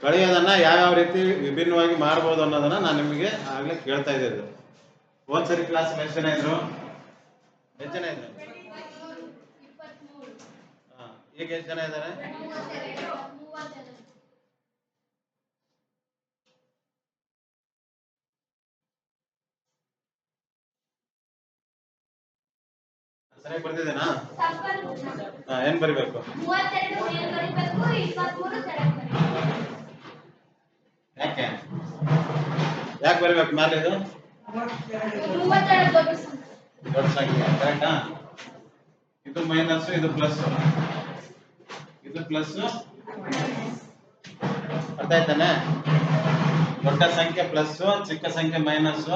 ಕಳೆಯೋದನ್ನ ಯಾವ್ಯಾವ ರೀತಿ ವಿಭಿನ್ನವಾಗಿ ಮಾಡ್ಬೋದು ಅನ್ನೋದನ್ನ ನಾನು ನಿಮಗೆ ಆಗ್ಲೇ ಕೇಳ್ತಾ ಇದ್ದೆ ಹೋದ್ ಸರಿ ಕ್ಲಾಸ್ ಎಷ್ಟು ಜನ ಇದ್ರು? ಎಷ್ಟು ಜನ ಇದ್ರು? ಈಗ ಎಷ್ಟು ಜನ ಇದ್ದಾರೆ ಸರಿಯಾಗಿ ಬರ್ತಿದ್ದೇನಾ ಏನ್ ಬರಿಬೇಕು? ಯಾಕೆ? ಯಾಕೆ ಬರಿಬೇಕು ಮೇಲೆ ಇದು? ದೊಡ್ಡ ಸಂಖ್ಯೆ ಕರೆಕ್ಟಾ ಇದು ಮೈನಸ್ ಇದು ಪ್ಲಸ್ ಇದು ಪ್ಲಸ್ ಅರ್ಥ ಆಯ್ತಾನೆ ದೊಡ್ಡ ಸಂಖ್ಯೆ ಪ್ಲಸ್ ಚಿಕ್ಕ ಸಂಖ್ಯೆ ಮೈನಸ್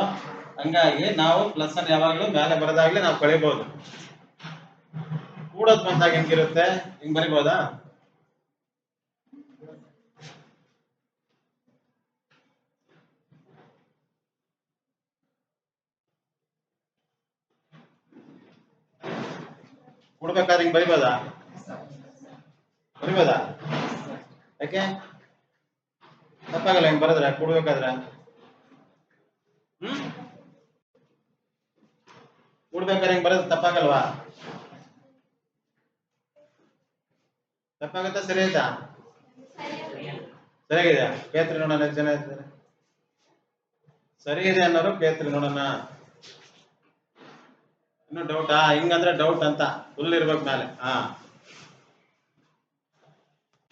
ಹಂಗಾಗಿ ನಾವು ಪ್ಲಸ್ ಅನ್ನು ಯಾವಾಗಲೂ ಮೇಲೆ ಬರದಾಗ್ಲೇ ನಾವು ಕಳಿಬಹುದು ಕೂಡೋದ್ ಬಂದಾಗ ಹೆಂಗಿರುತ್ತೆ? ಹಿಂಗ್ ಬರಿಬೋದಾ? ಕೂಡ್ಬೇಕಾದ್ರೆ ಹಿಂಗ್ ಬರಿಬೋದಾ? ಬರಿಬೋದಾ? ಯಾಕೆ? ತಪ್ಪಾಗಲ್ಲ, ಹಿಂಗ್ ಬರದ್ರೆ, ಕೂಡ್ಬೇಕಾದ್ರೆ. ಹ್ಮ್? ಕೂಡ್ಬೇಕಾದ್ರೆ ಹಿಂಗ್ ಬರೋದು ತಪ್ಪಾಗಲ್ವಾ? ತಪ್ಪಾಗತ್ತಾ ಸರಿ ಆಯ್ತಾ ಸರಿಯಾಗಿದೆ. ಕೇತ್ರಿ ನೋಡೋಣ ಜನ ಇರ್ತಾರೆ ಸರಿ ಇದೆ ಅನ್ನೋರು ಕೇತ್ರಿ ನೋಡೋಣ ಇನ್ನು ಡೌಟಾ ಹಿಂಗಂದ್ರೆ ಡೌಟ್ ಅಂತ. ಫುಲ್ ಇರ್ಬೇಕು ಮೇಲೆ ಹಾ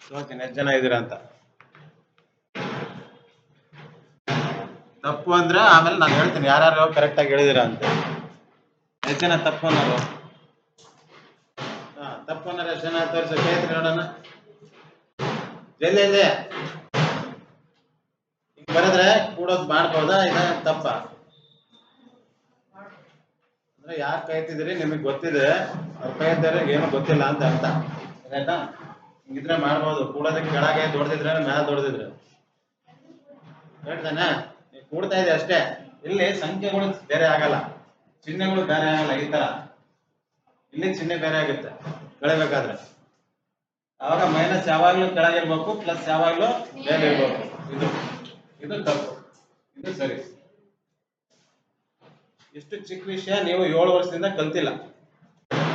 ನೋಡ್ತೀನಿ ಎಷ್ಟು ಜನ ಇದ್ದೀರಾ ಅಂತ. ತಪ್ಪು ಅಂದ್ರೆ ಆಮೇಲೆ ನಾನು ಹೇಳ್ತೀನಿ, ಯಾರ್ಯಾರು ಕರೆಕ್ಟ್ ಆಗಿ ಹೇಳಿದಿರಾ ಅಂತ. ಎಷ್ಟು ಜನ ತಪ್ಪು ಅನ್ನೋರು ಹಾ ತಪ್ಪು ಅನ್ನೋರು ಎಷ್ಟು ಜನ ತೋರಿಸಿ ಕೇಳ್ತೀರಿ ನೋಡೋಣ. ಜಲ್ದಿ ಹಿಂಗ್ ಬರೆದ್ರೆ ಕೂಡೋದು ಮಾಡ್ಬೋದಾ ಇದ ತಪ್ಪ? ಅಂದ್ರೆ ಯಾರ್ ಕಾಯ್ತಿದ್ರಿ ನಿಮಗ್ ಗೊತ್ತಿದೆ. ಅವ್ರು ಕಾಯ್ತಾರೆ ಏನು ಗೊತ್ತಿಲ್ಲ ಅಂತ ಅರ್ಥ. ಆಯ್ತಾ? ಹಿಂಗಿದ್ರೆ ಮಾಡ್ಬೋದು. ಕೂಡೋದಕ್ಕೆ ಕೆಳಗೆ ದೊಡ್ದಿದ್ರೆ ಮೇಲೆ ದೊಡ್ದಿದ್ರೆ. ಹೇಳ್ತಾನೆ? ಕೂಡ್ತಾ ಇದೆ ಅಷ್ಟೇ. ಇಲ್ಲಿ ಸಂಖ್ಯೆಗಳು ಬೇರೆ ಆಗಲ್ಲ. ಚಿಹ್ನೆಗಳು ಬೇರೆ ಆಗಲ್ಲ ಈ ತರ. ಇಲ್ಲಿ ಚಿಹ್ನೆ ಬೇರೆ ಆಗುತ್ತೆ. ಕಳಿಬೇಕಾದ್ರೆ. ಅವಾಗ ಮೈನಸ್ ಯಾವಾಗ್ಲೂ ಕೆಳಗಿರ್ಬೇಕು ಪ್ಲಸ್ ಯಾವಾಗ್ಲೂ ಮೇಲೆ ಇರ್ಬೇಕು. ಇದು. ಇದು ತಪ್ಪು. ಇದು ಸರಿ. ಇಷ್ಟು ಚಿಕ್ಕ ವಿಷಯ ನೀವು ಏಳು ವರ್ಷದಿಂದ ಕಲ್ತಿಲ್ಲ.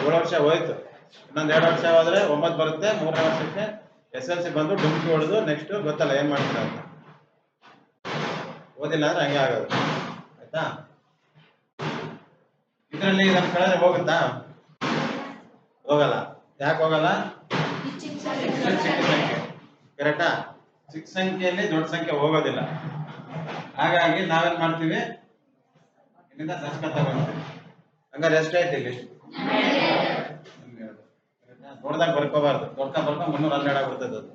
ಏಳು ವರ್ಷ ಹೋಯ್ತು. ಇನ್ನೊಂದ್ ಎರಡು ವರ್ಷ ಹೋದ್ರೆ ಒಂಬತ್ತು ಬರುತ್ತೆ ಮೂರನೇ ವರ್ಷಕ್ಕೆ ಎಸ್ ಎಲ್ ಸಿ ಬಂದು ಡುಮ್ಕಿ ಹೊಡೆದು ನೆಕ್ಸ್ಟ್ ಗೊತ್ತಲ್ಲ ಏನ್ ಮಾಡ್ತೀರಾ ಅಂತ. ಓದಿಲ್ಲ ಅಂದ್ರೆ ಹಂಗೆ ಆಗೋದು. ಆಯ್ತಾ? ಇದರಲ್ಲಿ ನನ್ನ ಕಳೆದ್ರೆ ಹೋಗುತ್ತಾ? ಹೋಗಲ್ಲ. ಯಾಕೆ ಹೋಗಲ್ಲ? ಚಿಕ್ಕ ಸಂಖ್ಯೆ ಕರೆಕ್ಟಾ ಚಿಕ್ಕ ಸಂಖ್ಯೆಯಲ್ಲಿ ದೊಡ್ಡ ಸಂಖ್ಯೆ ಹೋಗೋದಿಲ್ಲ. ಹಾಗಾಗಿ ನಾವೇನ್ ಮಾಡ್ತೀವಿ? ಇಲ್ಲಿಂದ ದಶಕ ಬಂತು ಹಂಗಾರೆ ಎಷ್ಟಾಯ್ತು ಇಲ್ಲಿ ನೋಡ್ದಾಗ ಬರ್ಕೋಬಾರ್ದು. ನೋಡ್ಕೊಂಡ್ ಬರ್ಕೊಂಡು ಮುನ್ನೂರ ಹನ್ನೆರಡು ಆಗ್ಬಿಡ್ತದೆ ಅದು.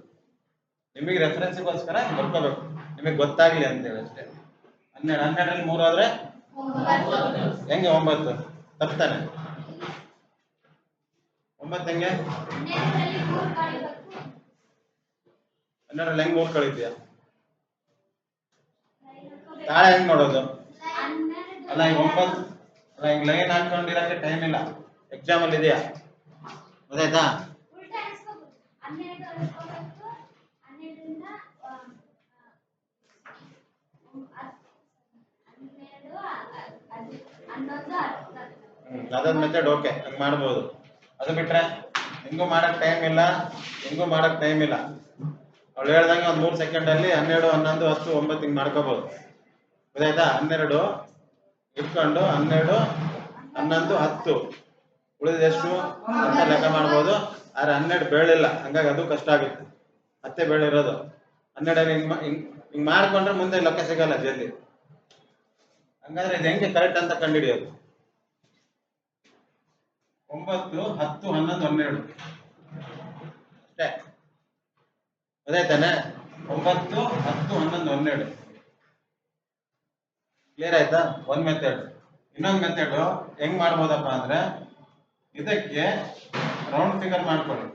ನಿಮಗೆ ರೆಫರೆನ್ಸ್ಗೋಸ್ಕರ ಬರ್ಕೋಬೇಕು. ನಿಮಗೆ ಗೊತ್ತಾಗ್ಲಿ ಅಂತೇಳಿ ಅಷ್ಟೇ. ಹನ್ನೆರಡು, ಹನ್ನೆರಡರಲ್ಲಿ ಮೂರು ಆದ್ರೆ? ಹೆಂಗೆ ಒಂಬತ್ತು? ತಪ್ತಾನೆ. ಒಂಬತ್ತು ಹೆಂಗೆ? ಹನ್ನೆರಡರಲ್ಲಿ ಹೆಂಗ್ ಮೂರು ಕಳಿತೀಯ ತಾಳೆ ಹೆಂಗ್ ನೋಡೋದು ಅಲ್ಲ, ಈಗ ಒಂಬತ್ತು. ಅಲ್ಲ, ಈಗ ಲೈನ್ ಹಾಕೊಂಡಿರಕ್ಕೆ ಟೈಮ್ ಇಲ್ಲ. ಎಕ್ಸಾಮ್ ಅಲ್ಲಿ ಇದೆಯಾ? ಗೊತ್ತಾಯ್ತಾ? ಅದೊಂದು ಮೆಥಡ್ ಓಕೆ ಹಂಗೆ ಮಾಡ್ಬೋದು. ಅದು ಬಿಟ್ರೆ ಹೆಂಗೂ ಮಾಡಕ್ ಟೈಮ್ ಇಲ್ಲ ಹೆಂಗೂ ಮಾಡಕ್ ಟೈಮ್ ಇಲ್ಲ. ಅವಳು ಹೇಳ್ದಂಗೆ ಒಂದು ಮೂರು ಸೆಕೆಂಡ್ ಅಲ್ಲಿ ಹನ್ನೆರಡು, ಹನ್ನೊಂದು, ಹತ್ತು, ಒಂಬತ್ತು ಹಿಂಗ್ ಮಾಡ್ಕೋಬಹುದು ಗೊತ್ತಾಯ್ತಾ? ಹನ್ನೆರಡು ಇಟ್ಕೊಂಡು ಹನ್ನೆರಡು, ಹನ್ನೊಂದು, ಹತ್ತು. ಉಳಿದ ಎಷ್ಟು? ಅಂತ ಲೆಕ್ಕ ಮಾಡ್ಬೋದು. ಆದ್ರೆ ಹನ್ನೆರಡು ಬೇಳಿಲ್ಲ. ಹಂಗಾಗಿ ಅದು ಕಷ್ಟ ಆಗುತ್ತೆ. ಹತ್ತೆ ಬೇಳಿರೋದು. ಹನ್ನೆರಡು ಹಿಂಗ್ ಹಿಂಗ್ ಮಾಡ್ಕೊಂಡ್ರೆ ಮುಂದೆ ಲೆಕ್ಕ ಸಿಗಲ್ಲ ಜಲ್ದಿ. ಹಂಗಾದ್ರೆ ಇದು ಹೆಂಗೆ ಕರೆಕ್ಟ್ ಅಂತ ಕಂಡುಹಿಡಿಯೋದು? ಒಂಬತ್ತು, ಹತ್ತು, ಹನ್ನೊಂದು, ಹನ್ನೆರಡು. ಅಷ್ಟೇ. ಅದೇ ತಾನೆ? ಒಂಬತ್ತು, ಹತ್ತು, ಹನ್ನೊಂದು, ಹನ್ನೆರಡು. ಕ್ಲಿಯರ್ ಆಯ್ತಾ? ಒಂದ್ ಮೆಥಡ್ ಇನ್ನೊಂದು ಮೆಥಡ್ ಹೆಂಗ್ ಮಾಡ್ಬೋದಪ್ಪ ಅಂದ್ರೆ ಇದಕ್ಕೆ ರೌಂಡ್ ಫಿಗರ್ ಮಾಡ್ಕೊಳ್ಳಿ.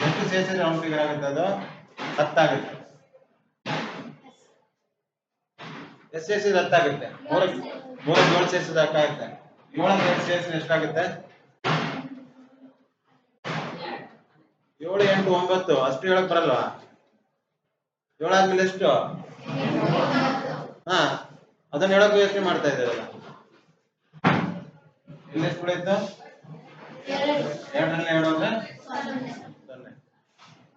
ಎಷ್ಟು ಸೇರಿಸಿದ್ರೆ ರೌಂಡ್ ಫಿಗರ್ ಆಗುತ್ತೆ ಅದು? ಹತ್ತಾಗುತ್ತೆ. ಎಷ್ಟು ಸೇರಿಸಿದ್ರೆ ಹತ್ತಾಗುತ್ತೆ? ಮೂರಕ್ಕೆ ಮೂರಕ್ಕೆ ಏಳು ಸೇರಿಸಿದ್ರೆ ಹತ್ತಾಗುತ್ತೆ ಏಳಕ್ಕೆ ಸಿ ಸೇರಿಸಿದ್ರೆ ಎಷ್ಟಾಗುತ್ತೆ? ಏಳು, ಎಂಟು, ಒಂಬತ್ತು. ಅಷ್ಟು ಹೇಳಕ್ ಬರಲ್ವಾ? ಏಳಾದ್ಮೇಲೆ ಎಷ್ಟು? ಹಾ. ಅದನ್ನ ಹೇಳೋಕೆ ಯೋಚನೆ ಮಾಡ್ತಾ ಇದ್ದಾರಲ್ಲ. ಇಲ್ಲಿ ಕೂಡ ಇತ್ತು ಸೊನ್ನೆ.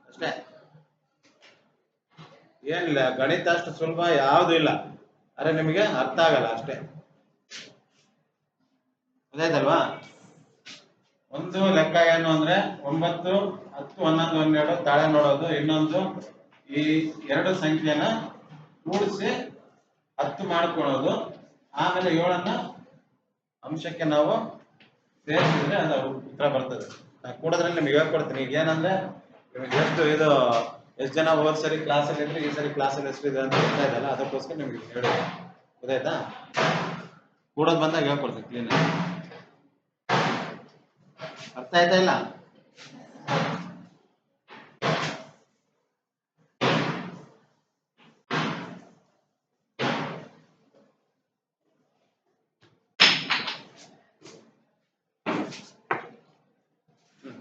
ಅಷ್ಟೇ. ಏನಿಲ್ಲ, ಗಣಿತ ಅಷ್ಟು ಸುಲಭ ಯಾವ್ದು ಇಲ್ಲ. ಅರೆ, ನಿಮಗೆ ಅರ್ಥ ಆಗಲ್ಲ ಅಷ್ಟೇ. ಅದಾಯ್ತಲ್ವಾ? ಒಂದು ಲೆಕ್ಕ ಏನು ಅಂದ್ರೆ, ಒಂಬತ್ತು, ಹತ್ತು, ಹನ್ನೊಂದು, ಹನ್ನೆರಡು, ತಾಳೆ ನೋಡೋದು. ಇನ್ನೊಂದು ಈ ಎರಡು ಸಂಖ್ಯೆನ ಕೂಡಿಸಿ ಹತ್ತು ಮಾಡ್ಕೊಳ್ಳೋದು ಆಮೇಲೆ ಏಳನ್ನ ಅಂಶಕ್ಕೆ ನಾವು ಸೇರಿಸಿದ್ರೆ ಅದು ಉತ್ತರ ಬರ್ತದೆ. ನಾನು ಕೂಡೋದ್ರಲ್ಲಿ ನಿಮ್ಗೆ ಹೇಳ್ಕೊಡ್ತೀನಿ. ಈಗ ಏನಂದ್ರೆ, ನಿಮಗೆ ಎಷ್ಟು ಇದು, ಎಷ್ಟು ಜನ ಹೋದ ಸರಿ ಕ್ಲಾಸಲ್ಲಿ ಇದ್ರೆ ಈ ಸರಿ ಕ್ಲಾಸಲ್ಲಿ ಎಷ್ಟು ಇದೆ ಅಂತ ಹೇಳ್ತಾ ಇದ್ದಲ್ಲ ಅದಕ್ಕೋಸ್ಕರ ನಿಮ್ಗೆ ಹೇಳಿ ಗೊತ್ತಾಯ್ತಾ? ಕೂಡೋದು ಬಂದಾಗ ಹೇಳ್ಕೊಡ್ತೀನಿ ಕ್ಲೀನ್ ಅರ್ಥ ಆಯ್ತಾ ಇಲ್ಲ?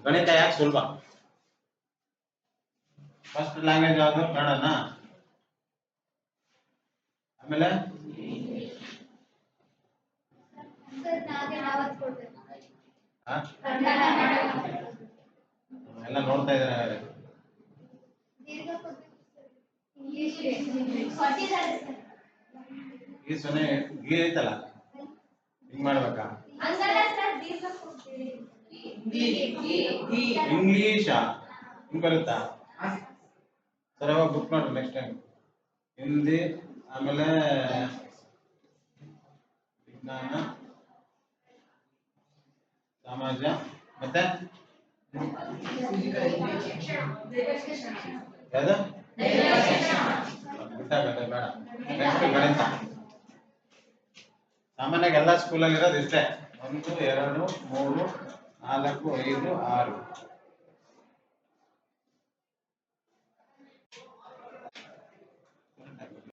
ಗಣಿತ ಯಾಕೆ ಸುಲಭ? ಫಸ್ಟ್ ಲ್ಯಾಂಗ್ವೇಜ್ ಯಾವುದು? ಕನ್ನಡನಾ? ಆಮೇಲೆ? ಎಲ್ಲ ನೋಡ್ತಾ ಇದ್ದಾರೆ ಈ ಸೊನ್ನೆ ಗೀರ್ ಐತಲ್ಲ? ಹಿಂಗ್ ಮಾಡ್ಬೇಕಾ ಹಂಗಲ್ಲ ಸರ್ ದೀರ್ಘ ಕೊಡ್ತೀವಿ ಇಂಗ್ಲೀಷಾ ಬರುತ್ತಾ? ಸರ್, ಅವಾಗ ಬುಕ್ ಮಾಡ್ರಿ ನೆಕ್ಸ್ಟ್ ಟೈಮ್ ಹಿಂದಿ, ಆಮೇಲೆ ವಿಜ್ಞಾನ, ಸಮಾಜ, ಮತ್ತೆ? ಬಿಟ್ಟಾಗತ್ತೆ ಬೇಡ. ಸಾಮಾನ್ಯವಾಗಿ ಎಲ್ಲ ಸ್ಕೂಲಲ್ಲಿ ಇರೋದು ಇಷ್ಟೇ. ಒಂದು, ಎರಡು, ಮೂರು ನಾಲ್ಕು ಐದು ಆರು